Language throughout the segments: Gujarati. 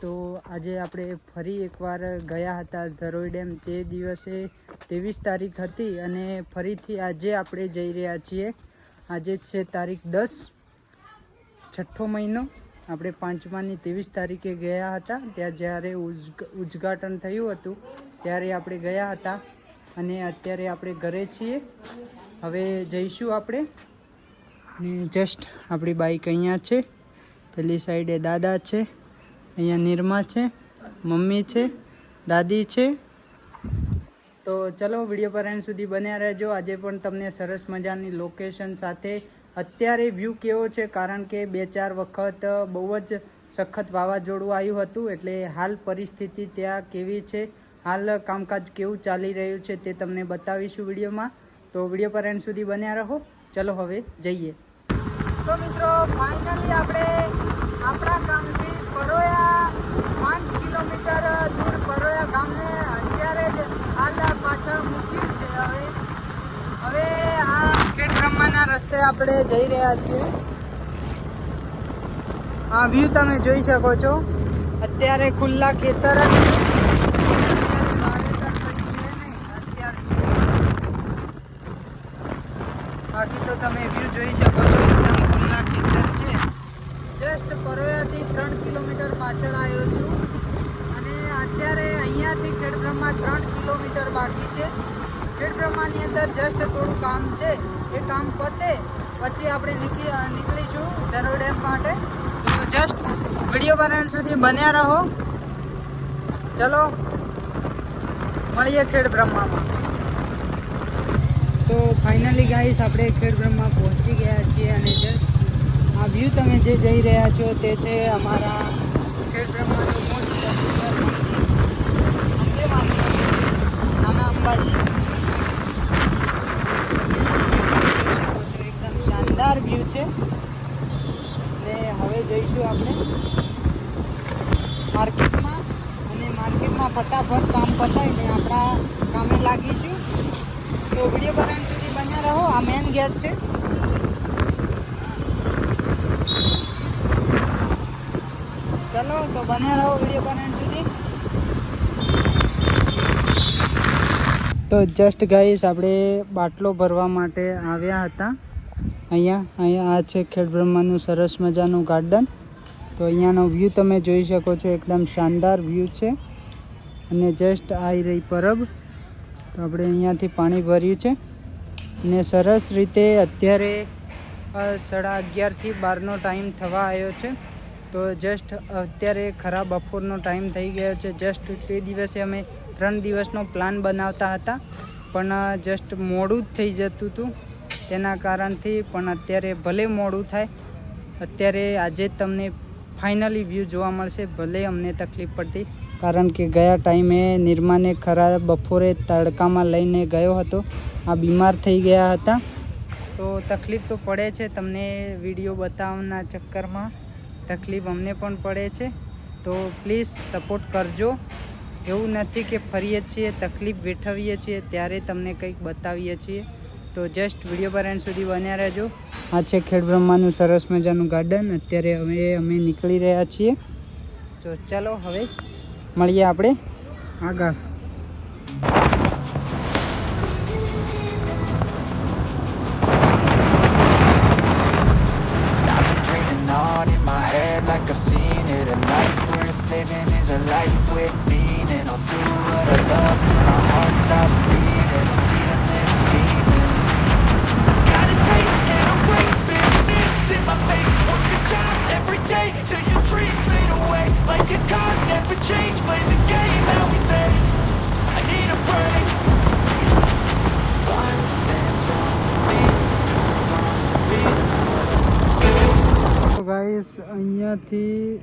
તો આજે આપણે ફરી એકવાર ગયા હતા ધરોઈ ડેમ. તે દિવસે ત્રેવીસ તારીખ હતી અને ફરીથી આજે આપણે જઈ રહ્યા છીએ. આજે છે તારીખ દસ, છઠ્ઠો મહિનો. આપણે પાંચમાની ત્રેવીસ તારીખે ગયા હતા. ત્યાં જ્યારે ઉદ્ઘાટન થયું હતું, ત્યારે આપણે ગયા હતા અને અત્યારે આપણે ઘરે છીએ. હવે જઈશું આપણે. જસ્ટ આપણી બાઈક અહીંયા છે. પેલી સાઈડે દાદા છે. અહીંયા નિરમા છે, મમ્મી છે, દાદી છે. તો ચલો વીડિયો પર એન્ડ સુધી બન્યા રહેજો. આજે પણ તમને સરસ મજાની લોકેશન સાથે અત્યારે વ્યૂ કેવો છે? કારણ કે બે ચાર વખત બહુ જ સખત વાવાઝોડું આવ્યું હતું, એટલે હાલ પરિસ્થિતિ ત્યાં કેવી છે? હાલ કામકાજ કેવું ચાલી રહ્યું છે તે તમને બતાવીશું વિડીયોમાં. તો વીડિયો પર એન્ડ સુધી બન્યા રહો. ચલો હવે જઈએ. તો મિત્રો ફાઇનલી આપણે આપણા ગામથી પરોયા પાંચ કિલોમીટર દૂર પરોયા ગામને અત્યારે જ હાલ પાછળ મૂક્યું છે હવે. હવે આ ખેડ બ્રહ્માના રસ્તે આપણે જઈ રહ્યા છીએ. આ વ્યૂ તમે જોઈ શકો છો. અત્યારે ખુલ્લા ખેતર જ બાકી તો તમે વ્યૂ જોઈ શકો છો, એકદમ ખુલ્લા ખેતર છે. જસ્ટ પરોયાથી ત્રણ કિલોમીટર પાછળ આવ્યો છું. અને અત્યારે અહીંયાથી ખેડબ્રહ્મા ત્રણ કિલોમીટર બાકી છે. ખેડબ્રહ્માની અંદર જસ્ટ થોડું કામ છે. એ કામ પતે, પછી આપણે નીકળી નીકળીશું ધરો ડેમ માટે. તો જસ્ટ વીડિયો બનાવવા સુધી બન્યા રહો. ચલો, મળીએ ખેડબ્રહ્મામાં. તો ફાઇનલી ગાઈસ આપણે ખેડબ્રહ્મા પહોંચી ગયા છીએ અને જસ્ટ આ વ્યૂ તમે જે જઈ રહ્યા છો તે છે અમારા નાના અંબાજી. એકદમ શાનદાર વ્યૂ છે. ને હવે જઈશું આપણે માર્કેટમાં. અને માર્કેટમાં ફટાફટ કામ પતાવીને આપણા કામે લાગીશું. તો વીડિયો સુધી બન્યા રહો. આ મેન ગેટ છે. ચલો, તો બને રહો વીડિયો બનાવવા સુધી. તો જસ્ટ ગાઈસ આપણે બાટલો ભરવા માટે આવ્યા હતા. અહીંયા અહીંયા આ છે ખેડબ્રહ્માનું સરસ મજાનું ગાર્ડન તો અહીંયાનો વ્યૂ તમે જોઈ શકો છો, એકદમ શાનદાર વ્યૂ છે. અને જસ્ટ આવી રહી પરબ. તો આપણે અહીંયાથી પાણી ભર્યું છે. ને સરસ રીતે અત્યારે સાડા અગિયારથી બારનો ટાઈમ થવા આવ્યો છે. તો જસ્ટ અત્યારે ખરા બપોરનો ટાઈમ થઈ ગયો છે. જસ્ટ તે દિવસે અમે ત્રણ દિવસનો પ્લાન બનાવતા હતા. પણ જસ્ટ મોડું જ થઈ જતું હતું તેના કારણથી પણ અત્યારે ભલે મોડું થાય, અત્યારે આજે તમને ફાઇનલી વ્યૂ જોવા મળશે. ભલે અમને તકલીફ પડતી, કારણ કે ગયા ટાઈમે નિર્માને ખરા બપોરે તડકામાં લઈને ગયો હતો. આ બીમાર થઈ ગયા હતા. તો તકલીફ તો પડે છે. તમને વીડિયો બતાવવાના ચક્કરમાં તકલીફ અમને પણ પડે છે. તો પ્લીઝ સપોર્ટ કરજો. એવું નથી કે ફરીએ છીએ, તકલીફ વેઠવીએ છીએ, ત્યારે તમને કંઈક બતાવીએ છીએ. તો જસ્ટ વીડિયો પર એન્ડ સુધી બન્યા રહેજો. આ છે ખેડબ્રહ્માનું સરસ મજાનું ગાર્ડન. અત્યારે અમે અમે નીકળી રહ્યા છીએ. તો ચલો હવે મળીએ આપણે આગળ. અહીંયાથી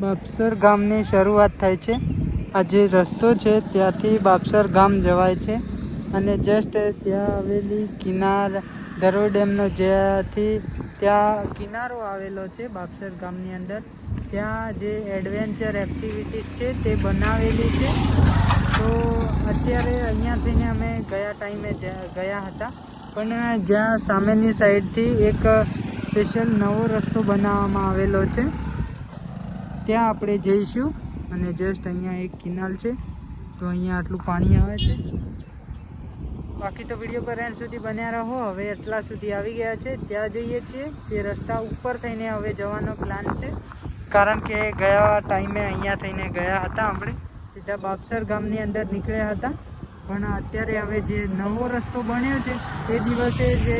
બાપસર ગામની શરૂઆત થાય છે. આ જે રસ્તો છે ત્યાંથી બાપસર ગામ જવાય છે અને જસ્ટ ત્યાં આવેલી કિનાર ધરોઈ ડેમનો જ્યાંથી ત્યાં કિનારો આવેલો છે બાપસર ગામની અંદર. ત્યાં જે એડવેન્ચર એક્ટિવિટીઝ છે તે બનાવેલી છે. તો અત્યારે અહીંયા થઈને અમે ગયા ટાઈમે ગયા હતા. પણ જ્યાં સામેની સાઈડથી એક સ્પેશિયલ નવો રસ્તો બનાવવામાં આવેલો છે. ત્યાં આપણે જઈશું અને જસ્ટ અહીંયા એક કિનાલ છે. તો અહીંયા આટલું પાણી આવે છે. બાકી તો વીડિયો પર એન્ડ સુધી બન્યા રહો. હવે એટલા સુધી આવી ગયા છે. ત્યાં જઈએ છીએ. તે રસ્તા ઉપર થઈને હવે જવાનો પ્લાન છે. કારણ કે ગયા ટાઈમે અહીંયા થઈને ગયા હતા આપણે. સીધા બાપસર ગામની અંદર નીકળ્યા હતા. પણ અત્યારે હવે જે નવો રસ્તો બન્યો છે તે દિવસે જે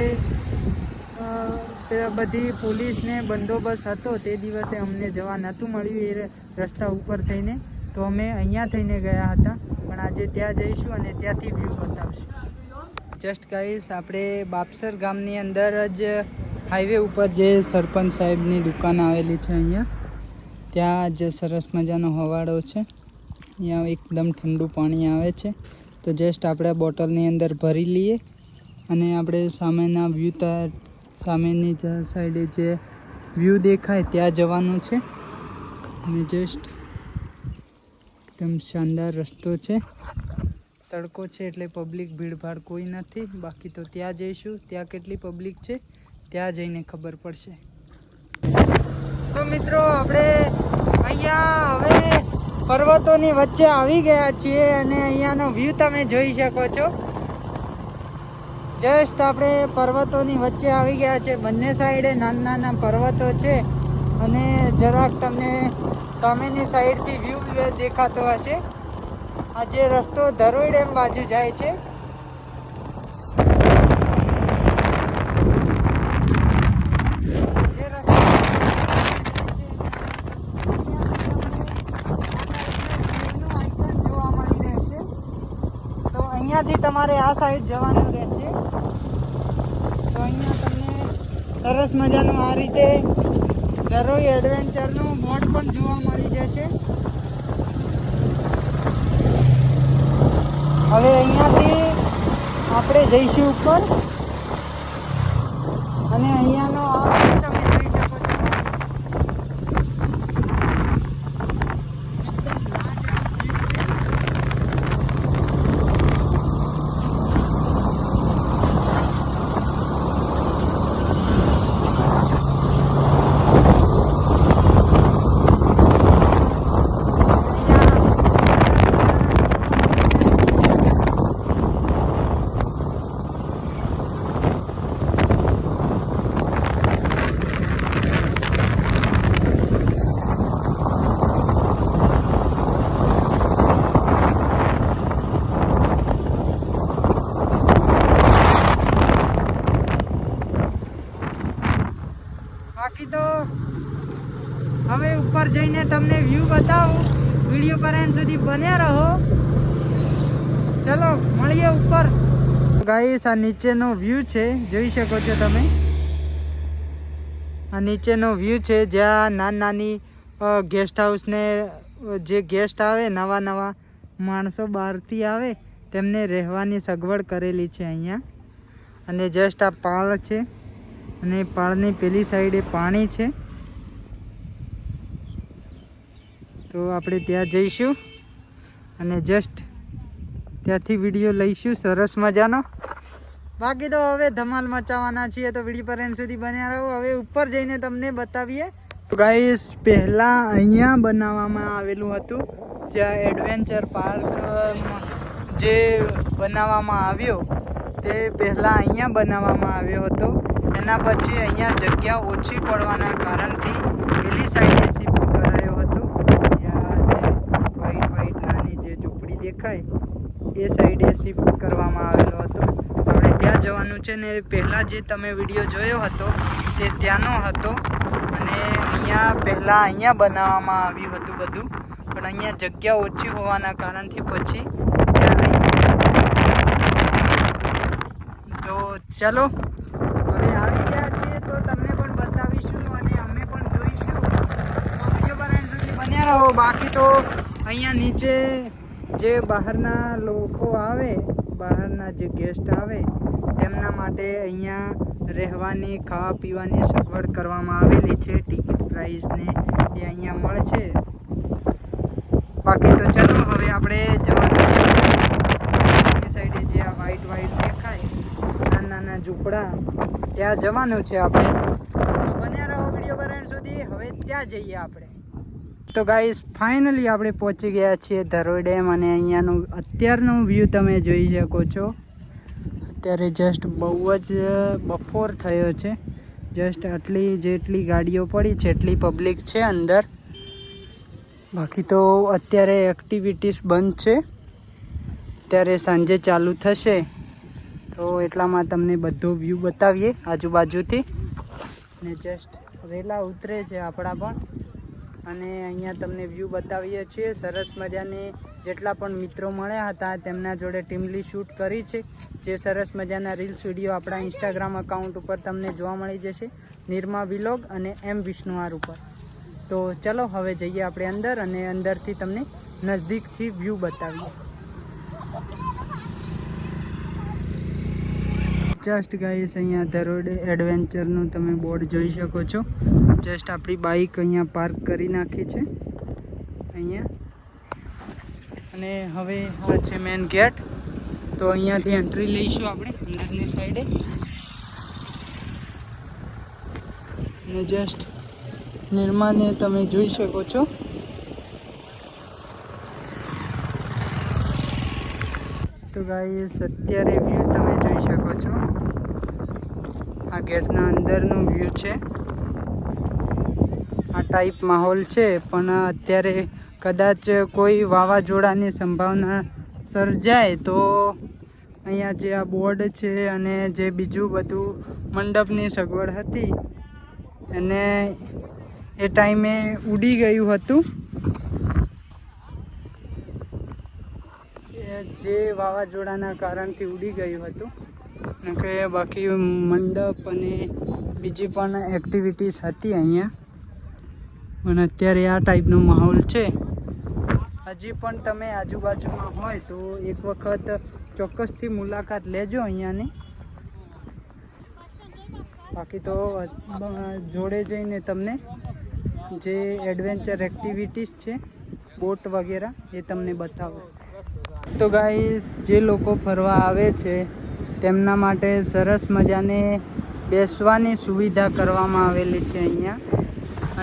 બધી પોલીસને બંદોબસ્ત હતો. તે દિવસે અમને જવા નહોતું મળ્યું એ રસ્તા ઉપર થઈને. તો અમે અહીંયા થઈને ગયા હતા. પણ આજે ત્યાં જઈશું અને ત્યાંથી વ્યૂ બતાવશું. જસ્ટ કહીશ આપણે બાપસર ગામની અંદર જ હાઈવે ઉપર જે સરપંચ સાહેબની દુકાન આવેલી છે અહીંયા. ત્યાં જ સરસ મજાનો હવાડો છે. અહીંયા એકદમ ઠંડુ પાણી આવે છે. તો જસ્ટ આપણે બોટલની અંદર ભરી લઈએ અને આપણે સામેના વ્યૂ સામેની સાઈડે જે વ્યૂ દેખાય ત્યાં જવાનું છે. અને જસ્ટ એકદમ શાનદાર રસ્તો છે. તડકો છે એટલે પબ્લિક ભીડભાડ કોઈ નથી. બાકી તો ત્યાં જઈશું. ત્યાં કેટલી પબ્લિક છે? ત્યાં જઈને ખબર પડશે. તો મિત્રો, આપણે અહીંયા હવે પર્વતોની વચ્ચે આવી ગયા છીએ અને અહીંયાનો વ્યૂ તમે જોઈ શકો છો. જસ્ટ આપણે પર્વતોની વચ્ચે આવી ગયા છે. બંને સાઈડે નાના નાના પર્વતો છે અને જરાક તમને સામેની સાઈડથી વ્યૂ દેખાતો હશે. આ જે રસ્તો ધરોઈ ડેમ બાજુ જાય છે. અહીંયાથી તમારે આ સાઈડ જવાનું રહેશે તો અહીંયા તમને સરસ મજાનું આ રીતે દરોઈ એડવેન્ચરનું બોર્ડ પણ જોવા મળી જશે. હવે અહીંયાથી આપણે જઈશું ઉપર. અને અહીંયાનો આ view તમે જોઈ શકો છો બાકી તો હવે ઉપર જઈને તમને વ્યૂ બતાવું એન્ડ સુધી બન્યા રહો. ચલો, મળીએ ઉપર. ગાઈસ આ નીચેનો વ્યૂ છે. જોઈ શકો છો તમે. આ નીચેનો વ્યૂ છે, જ્યાં નાની નાની ગેસ્ટ હાઉસને જે ગેસ્ટ આવે નવા નવા માણસો બહારથી આવે, તેમને રહેવાની સગવડ કરેલી છે અહીંયા. અને જસ્ટ આ પાળ છે. અને પાળની પેલી સાઈડે પાણી છે. તો આપણે ત્યાં જઈશું અને જસ્ટ ત્યાંથી વીડિયો લઈશું, સરસ મજાનો. બાકી તો હવે ધમાલ મચાવવાના છીએ તો વીડિયો પર સુધી બન્યા રહો. હવે ઉપર જઈને તમને બતાવીએ. ગાઈસ પહેલાં અહીંયા બનાવવામાં આવેલું હતું જ્યાં એડવેન્ચર પાર્ક જે બનાવવામાં આવ્યો, તે પહેલાં અહીંયા બનાવવામાં આવ્યો હતો. એના પછી અહીંયા જગ્યા ઓછી પડવાના કારણથી પેલી સાઈડે શિફ્ટ કરાયો હતો ત્યાં જે વ્હાઈટ વ્હાઈટ નાની જે ઝૂંપડી દેખાય એ સાઈડે શિફ્ટ કરવામાં આવેલો હતો. આપણે ત્યાં જવાનું છે ને પહેલાં જે તમે વીડિયો જોયો હતો તે ત્યાંનો હતો. અને અહીંયા પહેલાં અહીંયા બનાવવામાં આવ્યું હતું બધું. પણ અહીંયા જગ્યા ઓછી હોવાના કારણથી પછી તો ચાલો, હવે આવી ગયા છીએ તો તમને પણ બતાવીશું અને અમે પણ જોઈશું. બન્યા રહો. બાકી તો અહીંયા નીચે જે બહારના લોકો આવે, બહારના જે ગેસ્ટ આવે તેમના માટે અહીંયા રહેવાની, ખાવા પીવાની સગવડ કરવામાં આવેલી છે. ટિકિટ પ્રાઇસને એ અહીંયા મળે છે. બાકી તો ચલો, હવે આપણે જવાનું સાઈડે જે આ વ્હાઈટ વ્હાઈટ દેખાય, નાના નાના ઝૂંપડા, ત્યાં જવાનું છે આપણે. બન્યા રહો વીડિયો બરાબર સુધી. હવે ત્યાં જઈએ આપણે. તો ગાઈસ ફાઇનલી આપણે પહોંચી ગયા છીએ ધરોઈ ડેમ અને અહીંયાનું અત્યારનું વ્યૂ તમે જોઈ શકો છો. અત્યારે જસ્ટ બહુ જ બફોર થયો છે. જસ્ટ આટલી જેટલી ગાડીઓ પડી છે એટલી પબ્લિક છે અંદર. બાકી તો અત્યારે એક્ટિવિટીઝ બંધ છે. અત્યારે સાંજે ચાલુ થશે. તો એટલામાં તમને બધો વ્યૂ બતાવીએ આજુબાજુથી. ને જસ્ટ વહેલા ઉતરે છે આપણા પણ. અને અહીંયા તમને વ્યૂ બતાવીએ છીએ. સરસ મજાની જેટલા પણ મિત્રો મળ્યા હતા તેમના જોડે ટીમલી શૂટ કરી છે. જે સરસ મજાના રીલ્સ વીડિયો આપણા ઇન્સ્ટાગ્રામ અકાઉન્ટ ઉપર તમને જોવા મળી જશે. નિર્મા વિલોગ અને એમ વિષ્ણુઆર ઉપર. તો ચલો હવે જઈએ આપણે અંદર અને અંદરથી તમને નજદીકથી વ્યૂ બતાવીએ. જસ્ટ ગાઈસ અહીંયા ધરોડ એડવેન્ચરનું તમે બોર્ડ જોઈ શકો છો. જસ્ટ આપણી બાઇક અહીંયા પાર્ક કરી નાખી છે. અહીંયા. અને હવે આ છે મેન ગેટ. તો અહીંયાથી એન્ટ્રી લઈશું આપણે, અંદરની સાઈડે. અને જસ્ટ નિર્માને તમે જોઈ શકો છો. તો ગાઈસ અત્યારે વ્યૂ તમે જોઈ શકો છો. આ ગેટના અંદરનો વ્યૂ છે. ટાઈપ માહોલ છે, પણ અત્યારે કદાચ કોઈ વાવાઝોડાની સંભાવના સર્જાય તો અહીંયા જે આ બોર્ડ છે અને જે બીજું બધું મંડપની સગવડ હતી અને એ ટાઈમે ઉડી ગયું હતું. જે વાવાઝોડાના કારણથી ઉડી ગયું હતું કે બાકી મંડપ અને બીજી પણ એક્ટિવિટીઝ હતી અહીંયા. પણ અત્યારે આ ટાઈપનો માહોલ છે. હજી પણ તમે આજુબાજુમાં હોય તો એક વખત ચોક્કસથી મુલાકાત લેજો અહીંયાની. બાકી તો જોડે જઈને તમને જે એડવેન્ચર એક્ટિવિટીઝ છે બોટ વગેરે, એ તમને બતાવો. તો ગાઈસ જે લોકો ફરવા આવે છે, તેમના માટે સરસ મજાની બેસવાની સુવિધા કરવામાં આવેલી છે અહીંયા.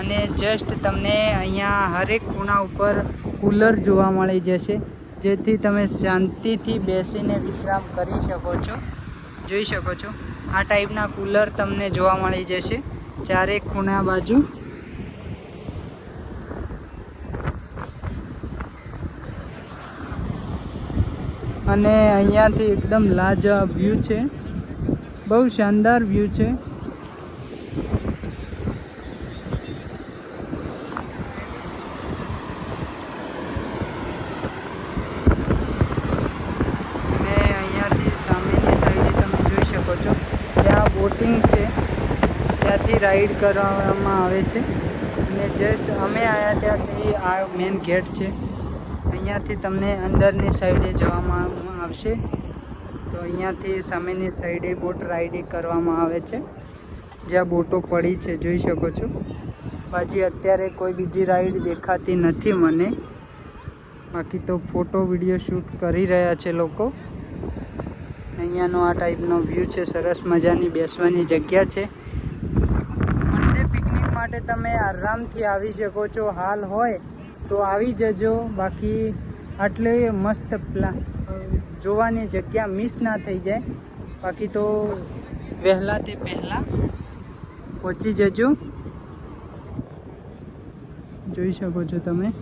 અને જસ્ટ તમને અહીંયા હરેક ખૂણા ઉપર કુલર જોવા મળી જશે. જેથી તમે શાંતિથી બેસીને વિશ્રામ કરી શકો છો. જોઈ શકો છો. આ ટાઈપના કુલર તમને જોવા મળી જશે. ચારેક ખૂણા બાજુ. અને અહીંયાથી એકદમ લાજવાબ વ્યૂ છે. બહુ શાનદાર વ્યૂ છે અને અહીંયાથી સામેની સાઈડે તમે જોઈ શકો છો ત્યાં બોટિંગ છે ત્યાંથી રાઈડ કરવામાં આવે છે. અને જસ્ટ અમે આવ્યા ત્યાંથી આ મેન ગેટ છે. અહીંયાથી તમને અંદરની સાઈડે જવામાં આવશે. તો અહીંયાથી સામેની સાઈડે બોટ રાઈડિંગ કરવામાં આવે છે. જ્યાં બોટો પડી છે, જોઈ શકો છો. બાજી અત્યારે કોઈ બીજી રાઈડ દેખાતી નથી મને. બાકી તો ફોટો વીડિયો શૂટ કરી રહ્યા છે લોકો. અહીંયાનો આ ટાઈપનો વ્યૂ છે. સરસ મજાની બેસવાની જગ્યા છે. માટે તમે આરામથી આવી શકો છો. હાલ હોય તો આવી જજો. બાકી આટલે મસ્ત જોવાની જગ્યા મિસ ના થઈ જાય. બાકી તો વહેલા તે પહેલાં પહોંચી જજો. જોઈ શકો છો તમે.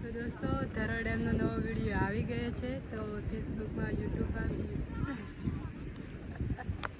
તો દોસ્તો ધરોડેમનો નવો વીડિયો આવી ગયો છે. તો ફેસબુકમાં યુટ્યુબમાં